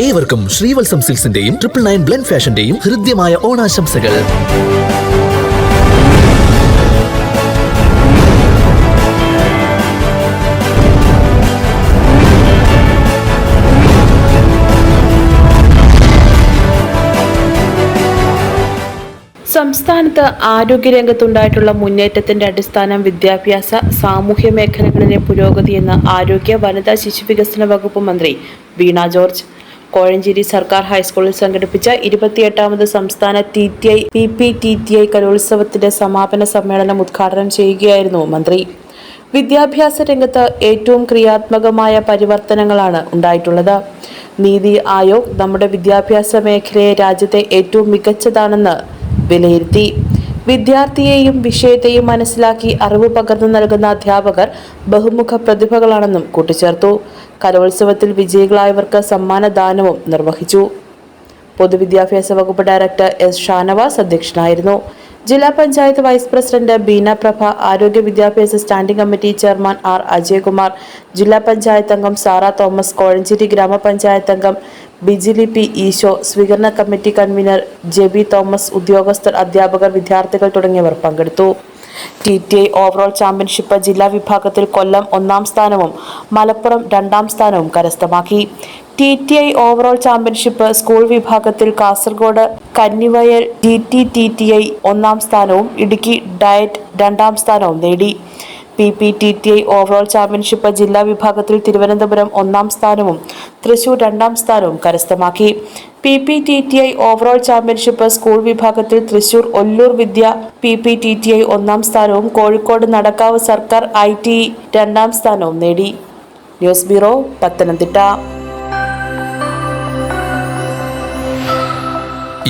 ഏവർക്കും ശ്രീവത്സം സിൽസിന്റെയും triple nine blend ഫാഷന്റെയും ഹൃദ്യമായ ഓണാശംസകൾ. സംസ്ഥാനത്ത് ആരോഗ്യരംഗത്തുണ്ടായിട്ടുള്ള മുന്നേറ്റത്തിന്റെ അടിസ്ഥാനം വിദ്യാഭ്യാസ സാമൂഹ്യ മേഖലകളിലെ പുരോഗതിയെന്ന് ആരോഗ്യ വനിതാ ശിശുവികസന വകുപ്പ് മന്ത്രി വീണ ജോർജ് കോഴഞ്ചേരി സർക്കാർ ഹൈസ്കൂളിൽ സംഘടിപ്പിച്ച ഇരുപത്തിയെട്ടാമത് സംസ്ഥാന T T I P P T T I കലോത്സവത്തിന്റെ സമാപന സമ്മേളനം ഉദ്ഘാടനം ചെയ്യുകയായിരുന്നു മന്ത്രി. വിദ്യാഭ്യാസ രംഗത്ത് ഏറ്റവും ക്രിയാത്മകമായ പരിവർത്തനങ്ങളാണ് ഉണ്ടായിട്ടുള്ളത്. നീതി ആയോഗ് നമ്മുടെ വിദ്യാഭ്യാസ മേഖലയെ രാജ്യത്തെ ഏറ്റവും മികച്ചതാണെന്ന് വിലയിരുത്തി. വിദ്യാർത്ഥിയെയും വിഷയത്തെയും മനസ്സിലാക്കി അറിവ് പകർന്നു നൽകുന്ന അധ്യാപകർ ബഹുമുഖ പ്രതിഭകളാണെന്നും കൂട്ടിച്ചേർത്തു. കലോത്സവത്തിൽ വിജയികളായവർക്ക് സമ്മാനദാനവും നിർവഹിച്ചു. പൊതുവിദ്യാഭ്യാസ വകുപ്പ് ഡയറക്ടർ എസ് ഷാനവാസ് അധ്യക്ഷനായിരുന്നു. ജില്ലാ പഞ്ചായത്ത് വൈസ് പ്രസിഡന്റ് ബീന പ്രഭ ആരോഗ്യ വിദ്യാഭ്യാസ standing committee chairman R Ajayakumar ജില്ലാ പഞ്ചായത്ത് അംഗം സാറ തോമസ് കോഴഞ്ചേരി ഗ്രാമപഞ്ചായത്ത് അംഗം ബിജിലി പി ഈശോ സ്വീകരണ കമ്മിറ്റി കൺവീനർ ജെബി തോമസ് ഉദ്യോഗസ്ഥർ അധ്യാപകർ വിദ്യാർത്ഥികൾ തുടങ്ങിയവർ പങ്കെടുത്തു. T T I overall championship ജില്ലാ വിഭാഗത്തിൽ കൊല്ലം ഒന്നാം സ്ഥാനവും മലപ്പുറം രണ്ടാം സ്ഥാനവും കരസ്ഥമാക്കി. T T I overall championship school വിഭാഗത്തിൽ Kasaragod Kannivayal T T T T I ഒന്നാം സ്ഥാനവും ഇടുക്കി ഡയറ്റ് രണ്ടാം സ്ഥാനവും നേടി. P P T T I overall championship ജില്ലാ വിഭാഗത്തിൽ തിരുവനന്തപുരം ഒന്നാം സ്ഥാനവും തൃശൂർ രണ്ടാം സ്ഥാനവും കരസ്ഥമാക്കി. P P T T I overall championship school വിഭാഗത്തിൽ Thrissur Ollur Vidya P P T T I ഒന്നാം സ്ഥാനവും കോഴിക്കോട് നടക്കാവ് സർക്കാർ ഐ ടി രണ്ടാം സ്ഥാനവും നേടി. News bureau Pathanamthitta.